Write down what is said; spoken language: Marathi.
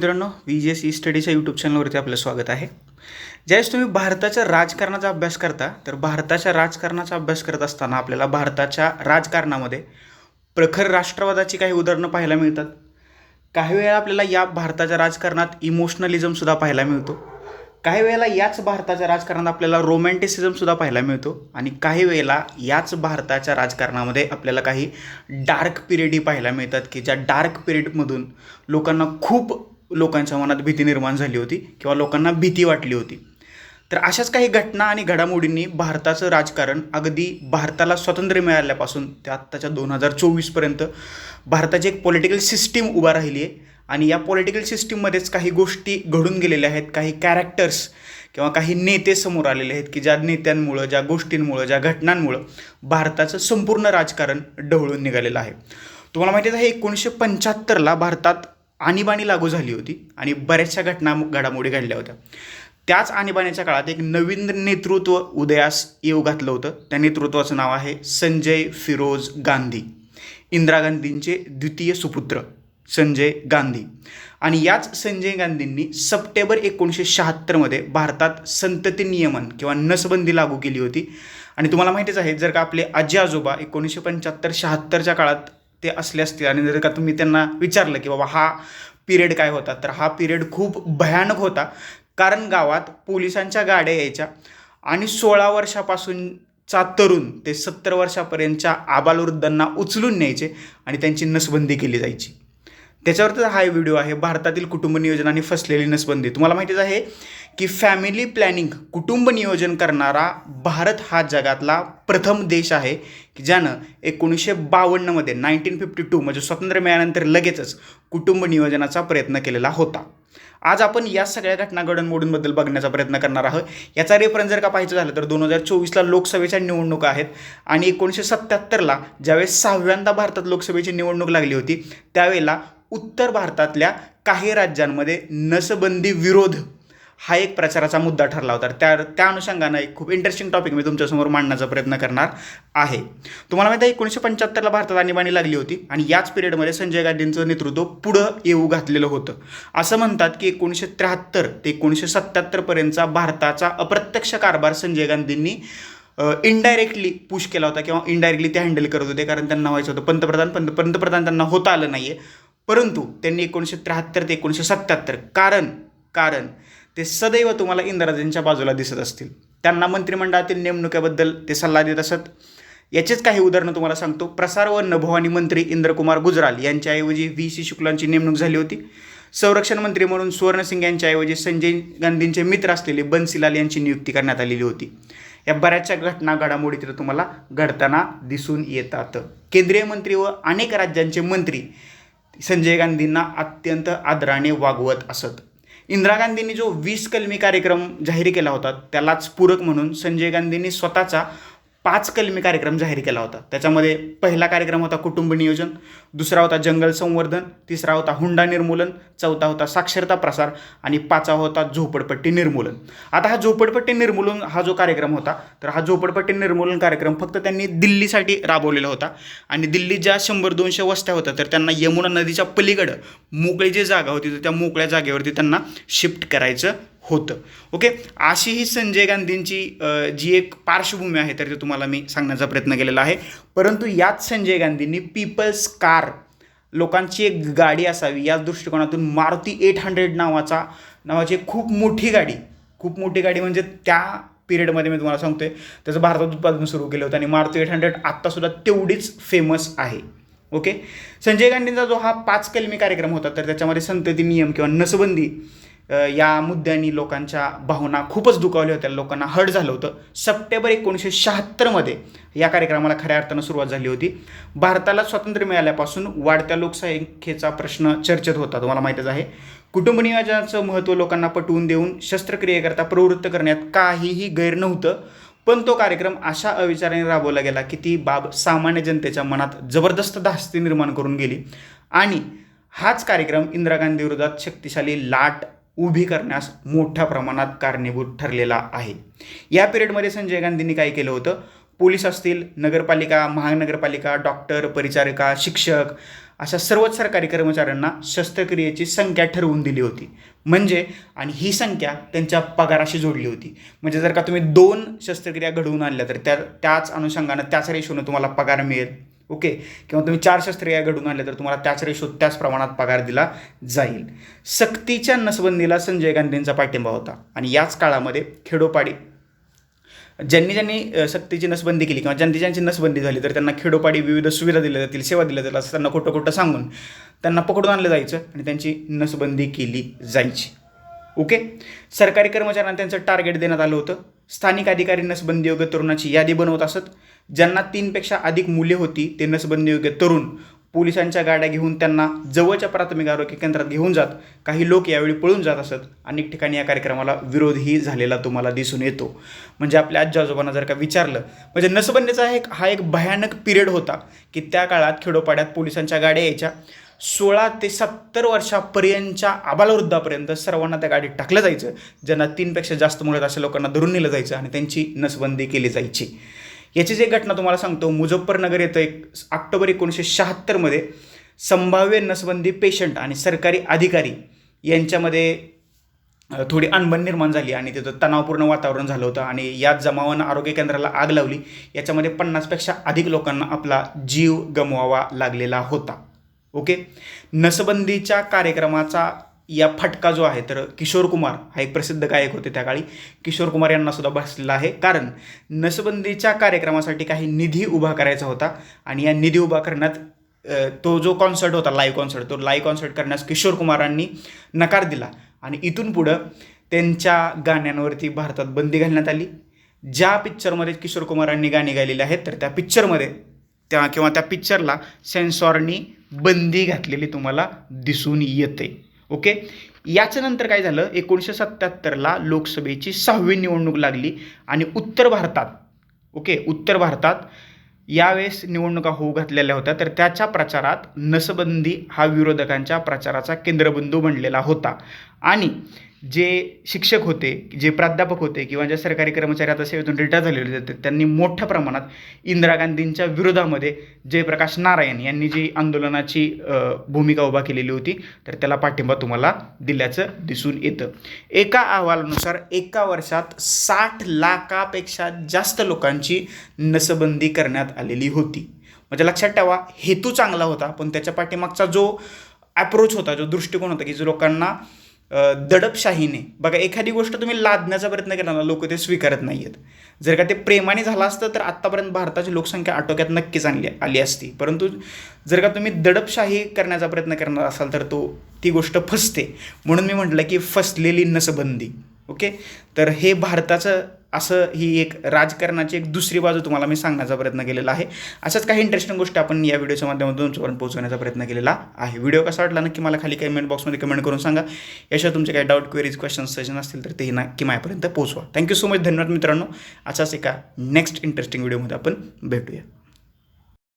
मित्रांनो व्ही जी एस ई स्टडीच्या यूट्यूब चॅनलवरती आपलं स्वागत आहे. ज्यावेळेस तुम्ही भारताच्या राजकारणाचा अभ्यास करता तर भारताच्या राजकारणाचा अभ्यास करत असताना आपल्याला भारताच्या राजकारणामध्ये प्रखर राष्ट्रवादाची काही उदाहरणं पाहायला मिळतात. काही वेळा आपल्याला या भारताच्या राजकारणात इमोशनलिझमसुद्धा पाहायला मिळतो. काही वेळेला याच भारताच्या राजकारणात आपल्याला रोमॅन्टिसिझमसुद्धा पाहायला मिळतो. आणि काही वेळेला याच भारताच्या राजकारणामध्ये आपल्याला काही डार्क पिरियडही पाहायला मिळतात की ज्या डार्क पिरियडमधून लोकांना खूप लोकांच्या मनात भीती निर्माण झाली होती किंवा लोकांना भीती वाटली होती. तर अशाच काही घटना आणि घडामोडींनी भारताचं राजकारण अगदी भारताला स्वातंत्र्य मिळाल्यापासून ते आत्ताच्या दोन हजार चोवीसपर्यंत भारताची एक पॉलिटिकल सिस्टीम उभा राहिली आहे. आणि या पॉलिटिकल सिस्टीममध्येच काही गोष्टी घडून गेलेल्या आहेत काही कॅरेक्टर्स किंवा काही नेते समोर आलेले आहेत की ज्या नेत्यांमुळं ज्या गोष्टींमुळं ज्या घटनांमुळं भारताचं संपूर्ण राजकारण ढवळून निघालेलं आहे. तुम्हाला माहितीच आहे एकोणीसशे पंच्याहत्तरला भारतात आणीबाणी लागू झाली होती आणि बऱ्याचशा घटना घडामोडी घडल्या होत्या. त्याच आणीबाणीच्या काळात एक नवीन नेतृत्व उदयास येऊ घातलं होतं. त्या नेतृत्वाचं नाव आहे संजय फिरोज गांधी. इंदिरा गांधींचे द्वितीय सुपुत्र संजय गांधी. आणि याच संजय गांधींनी सप्टेंबर एकोणीसशे शहात्तरमध्ये भारतात संतती नियमन किंवा नसबंदी लागू केली होती. आणि तुम्हाला माहितीच आहे जर का आपले आजी आजोबा एकोणीसशे पंच्याहत्तर शहात्तरच्या काळात ते असले असतील. आणि जर का तुम्ही त्यांना विचारलं की बाबा हा पिरियड काय होता तर हा पिरियड खूप भयानक होता. कारण गावात पोलिसांच्या गाड्या यायच्या आणि सोळा वर्षापासूनचा तरुण ते सत्तर वर्षापर्यंतच्या आबालवृद्धांना उचलून न्यायचे आणि त्यांची नसबंदी केली जायची. त्याच्यावर तर हा व्हिडिओ आहे. भारतातील कुटुंब नियोजनाने फसलेली नसबंदी. तुम्हाला माहितीच आहे की फॅमिली प्लॅनिंग कुटुंब नियोजन करणारा भारत हा जगातला प्रथम देश आहे की ज्यानं एकोणीसशे बावन्नमध्ये नाईन्टीन फिफ्टी टू म्हणजे स्वातंत्र्य मिळाल्यानंतर लगेचच कुटुंब नियोजनाचा प्रयत्न केलेला होता. आज आपण या सगळ्या घटना घडणमोडींबद्दल बघण्याचा प्रयत्न करणार आहोत. याचा रेफरन्स जर का पाहायचं झालं तर दोन हजार चोवीसला लोकसभेच्या निवडणुका आहेत आणि एकोणीसशे सत्त्याहत्तरला ज्यावेळेस सहाव्यांदा भारतात लोकसभेची निवडणूक लागली होती त्यावेळेला उत्तर भारतातल्या काही राज्यांमध्ये नसबंदी विरोध हा एक प्रचाराचा मुद्दा ठरला होता. त्या त्या अनुषंगानं एक खूप इंटरेस्टिंग टॉपिक मी तुमच्यासमोर मांडण्याचा प्रयत्न करणार आहे. तुम्हाला माहिती आहे एकोणीसशे पंच्याहत्तरला भारतात आणीबाणी लागली होती आणि याच पिरियडमध्ये संजय गांधींचं नेतृत्व पुढं येऊ घातलेलं होतं. असं म्हणतात की एकोणीसशे त्र्याहत्तर ते एकोणीसशे सत्त्याहत्तरपर्यंतचा भारताचा अप्रत्यक्ष कारभार संजय गांधींनी इनडायरेक्टली पुश केला होता किंवा इनडायरेक्टली ते हँडल करत होते कारण त्यांना व्हायचं होतं. पंतप्रधान पंत पंतप्रधान त्यांना होता आलं नाही आहे परंतु त्यांनी एकोणीसशे त्र्याहत्तर ते एकोणीसशे सत्त्याहत्तर कारण कारण ते सदैव तुम्हाला इंदिराजींच्या बाजूला दिसत असतील. त्यांना मंत्रिमंडळातील नेमणुकीबद्दल ते सल्ला देत असत. याचेच काही उदाहरणं तुम्हाला सांगतो. प्रसार व नभोवाणी मंत्री इंद्रकुमार गुजराल यांच्याऐवजी व्ही सी शुक्लांची नेमणूक झाली होती. संरक्षण मंत्री म्हणून सुवर्णसिंग यांच्याऐवजी संजय गांधींचे मित्र असलेले बन्सीलाल यांची नियुक्ती करण्यात आलेली होती. या बऱ्याचशा घटना घडामोडी तिथं तुम्हाला घडताना दिसून येतात. केंद्रीय मंत्री व अनेक राज्यांचे मंत्री संजय गांधींना अत्यंत आदराने वागवत असत. इंदिरा गांधींनी जो वीस कलमी कार्यक्रम जाहीर केला होता त्यालाच पूरक म्हणून संजय गांधींनी स्वतःचा पाच कलमी कार्यक्रम जाहीर केला होता. त्याच्यामध्ये पहिला कार्यक्रम होता कुटुंब नियोजन दुसरा होता जंगल संवर्धन तिसरा होता हुंडा निर्मूलन चौथा होता साक्षरता प्रसार आणि पाचवा होता झोपडपट्टी निर्मूलन. आता हा झोपडपट्टी निर्मूलन हा जो कार्यक्रम होता तर हा झोपडपट्टी निर्मूलन कार्यक्रम फक्त त्यांनी दिल्लीसाठी राबवलेला होता. आणि दिल्लीत ज्या शंभर दोनशे वस्त्या होत्या तर त्यांना यमुना नदीच्या पलीकडं मोकळी जी जागा होती तर त्या मोकळ्या जागेवरती त्यांना शिफ्ट करायचं होतं. ओके अशी ही संजय गांधींची जी एक पार्श्वभूमी आहे तर ते तुम्हाला मी सांगण्याचा प्रयत्न केलेला आहे. परंतु याच संजय गांधींनी पीपल्स कार लोकांची एक गाडी असावी याच दृष्टिकोनातून मारुती एट हंड्रेड नावाचा नावाची एक खूप मोठी गाडी खूप मोठी गाडी म्हणजे त्या पिरियडमध्ये मी तुम्हाला सांगतोय त्याचं भारतात उत्पादन सुरू केलं होतं आणि मारुती एट हंड्रेड आत्तासुद्धा तेवढीच फेमस आहे. ओके संजय गांधींचा जो हा पाच कलमी कार्यक्रम होता तर त्याच्यामध्ये संतती नियम किंवा नसबंदी या मुद्द्यांनी लोकांच्या भावना खूपच दुखावल्या होत्या. लोकांना हर्ट झालं होतं. सप्टेंबर एकोणीसशे शहात्तरमध्ये या कार्यक्रमाला खऱ्या अर्थानं सुरुवात झाली होती. भारताला स्वातंत्र्य मिळाल्यापासून वाढत्या लोकसंख्येचा प्रश्न चर्चेत होता. तुम्हाला माहीतच आहे. कुटुंब नियोजनाचं महत्त्व लोकांना पटवून देऊन शस्त्रक्रियेकरता प्रवृत्त करण्यात काहीही गैर नव्हतं. पण तो कार्यक्रम अशा अविचाराने राबवला गेला की ती बाब सामान्य जनतेच्या मनात जबरदस्त धास्ती निर्माण करून गेली. आणि हाच कार्यक्रम इंदिरा गांधी विरोधात शक्तिशाली लाट उभी करण्यास मोठ्या प्रमाणात कारणीभूत ठरलेला आहे. या पिरियडमध्ये संजय गांधींनी काय केलं होतं? पोलीस असतील नगरपालिका महानगरपालिका डॉक्टर परिचारिका शिक्षक अशा सर्वच सरकारी कर्मचाऱ्यांना शस्त्रक्रियेची संख्या ठरवून दिली होती. म्हणजे आणि ही संख्या त्यांच्या पगाराशी जोडली होती. म्हणजे जर का तुम्ही दोन शस्त्रक्रिया घडवून आणल्या तर त्या त्याच अनुषंगानं त्याच रेशोनं तुम्हाला पगार मिळेल. ओके? किंवा तुम्ही चार शस्त्रक्रिया घडून आणल्या तर तुम्हाला त्याच रेशो त्याच प्रमाणात पगार दिला जाईल. सक्तीच्या नसबंदीला संजय गांधींचा पाठिंबा होता. आणि याच काळामध्ये खेडोपाडी ज्यांनी ज्यांनी सक्तीची नसबंदी केली किंवा ज्यांनी ज्यांची नसबंदी झाली तर त्यांना खेडोपाडी विविध सुविधा दिल्या जातील सेवा दिल्या जातील असं त्यांना खोटं खोटं सांगून त्यांना पकडून आणलं जायचं आणि त्यांची नसबंदी केली जायची. ओके? सरकारी कर्मचाऱ्यांना त्यांचं टार्गेट देण्यात आलं होतं. स्थानिक अधिकारी नसबंदी योग्य तरुणाची यादी बनवत असत. ज्यांना तीनपेक्षा अधिक मुले होती ते नसबंदी योग्य तरुण पोलिसांच्या गाड्या घेऊन त्यांना जवळच्या प्राथमिक आरोग्य केंद्रात घेऊन जात. काही लोक यावेळी पळून जात असत. अनेक ठिकाणी या कार्यक्रमाला विरोधही झालेला तुम्हाला दिसून येतो. म्हणजे आपल्या आजी आजोबांना जर का विचारलं म्हणजे नसबंदीचा एक हा एक भयानक पिरियड होता की त्या काळात खेडोपाड्यात पोलिसांच्या गाड्या यायच्या. सोळा ते सत्तर वर्षापर्यंतच्या आबालवृद्धापर्यंत सर्वांना त्या गाडीत टाकलं जायचं ज्यांना तीनपेक्षा जास्त मुलं अशा लोकांना धरून नेलं जायचं आणि त्यांची नसबंदी केली जायची. याची जी घटना तुम्हाला सांगतो मुझफ्फरनगर येतं एक ऑक्टोबर एकोणीसशे शहात्तरमध्ये संभाव्य नसबंदी पेशंट आणि सरकारी अधिकारी यांच्यामध्ये थोडी अनबन निर्माण झाली आणि तिथं तणावपूर्ण वातावरण झालं होतं आणि यात जमावानं आरोग्य केंद्राला आग लावली. याच्यामध्ये पन्नासपेक्षा अधिक लोकांना आपला जीव गमवावा लागलेला होता. ओके? नसबंदीच्या कार्यक्रमाचा या फटका जो आहे तर किशोर कुमार हा एक प्रसिद्ध गायक होते त्या काळी. किशोर कुमार यांना सुद्धा बसलेला आहे. कारण नसबंदीच्या कार्यक्रमासाठी काही निधी उभा करायचा होता आणि या निधी उभा करण्यात तो जो कॉन्सर्ट होता लाईव्ह कॉन्सर्ट तो लाईव्ह कॉन्सर्ट करण्यास किशोर कुमारांनी नकार दिला. आणि इथून पुढं त्यांच्या गाण्यांवरती भारतात बंदी घालण्यात आली. ज्या पिक्चरमध्ये किशोर कुमारांनी गाणी गायलेली आहेत तर त्या पिक्चरमध्ये त्या किंवा त्या पिक्चरला सेन्सॉरनी बंदी घातलेली तुम्हाला दिसून येते. ओके याच्यानंतर काय झालं? एकोणीसशे सत्त्याहत्तरला लोकसभेची सहावी निवडणूक लागली आणि उत्तर भारतात ओके उत्तर भारतात यावेळेस निवडणुका होऊ घातलेल्या होत्या. तर त्याच्या प्रचारात नसबंदी हा विरोधकांच्या प्रचाराचा केंद्रबिंदू बनलेला होता. आणि जे शिक्षक होते जे प्राध्यापक होते किंवा ज्या सरकारी कर्मचारी आता सेवेतून रिटायर झालेले होते त्यांनी मोठ्या प्रमाणात इंदिरा गांधींच्या विरोधामध्ये जयप्रकाश नारायण यांनी जी आंदोलनाची भूमिका उभा केलेली होती तर त्याला पाठिंबा तुम्हाला दिल्याचं दिसून येतं. एका अहवालानुसार एका वर्षात साठ लाखापेक्षा जास्त लोकांची नसबंदी करण्यात आलेली होती. म्हणजे लक्षात ठेवा हेतू चांगला होता पण त्याच्या पाठीमागचा जो अप्रोच होता जो दृष्टिकोन होता की जो लोकांना दडपशाहीने. बघा एखादी गोष्ट तुम्ही लादण्याचा प्रयत्न केला ना लोक ते स्वीकारत नाही आहेत जर का ते प्रेमाने झालं असतं तर आत्तापर्यंत भारताची लोकसंख्या आटोक्यात नक्कीच आणली आली असती. परंतु जर का तुम्ही दडपशाही करण्याचा प्रयत्न करणार असाल तर तो ती गोष्ट फसते. म्हणून मी म्हटलं की फसलेली नसबंदी. ओके? तर हे भारताचं असं ही एक राजकारणाची एक दुसरी बाजू तुम्हाला मी सांगण्याचा प्रयत्न केलेला आहे. अशाच काही इंटरेस्टिंग गोष्टी आपण या व्हिडिओच्या माध्यमातून तुमच्यापर्यंत पोहोचवण्याचा प्रयत्न केलेला आहे. व्हिडिओ कसा वाटला नक्की मला खाली कमेंट बॉक्समध्ये कमेंट करून सांगा. याशिवाय तुमचे काही डाऊट क्वेरीज क्वेश्चन सजेशन असतील तर तेही नक्की माझ्यापर्यंत पोहोचवा. थँक्यू सो मच धन्यवाद मित्रांनो. असाच एका नेक्स्ट इंटरेस्टिंग व्हिडिओमध्ये आपण भेटूया.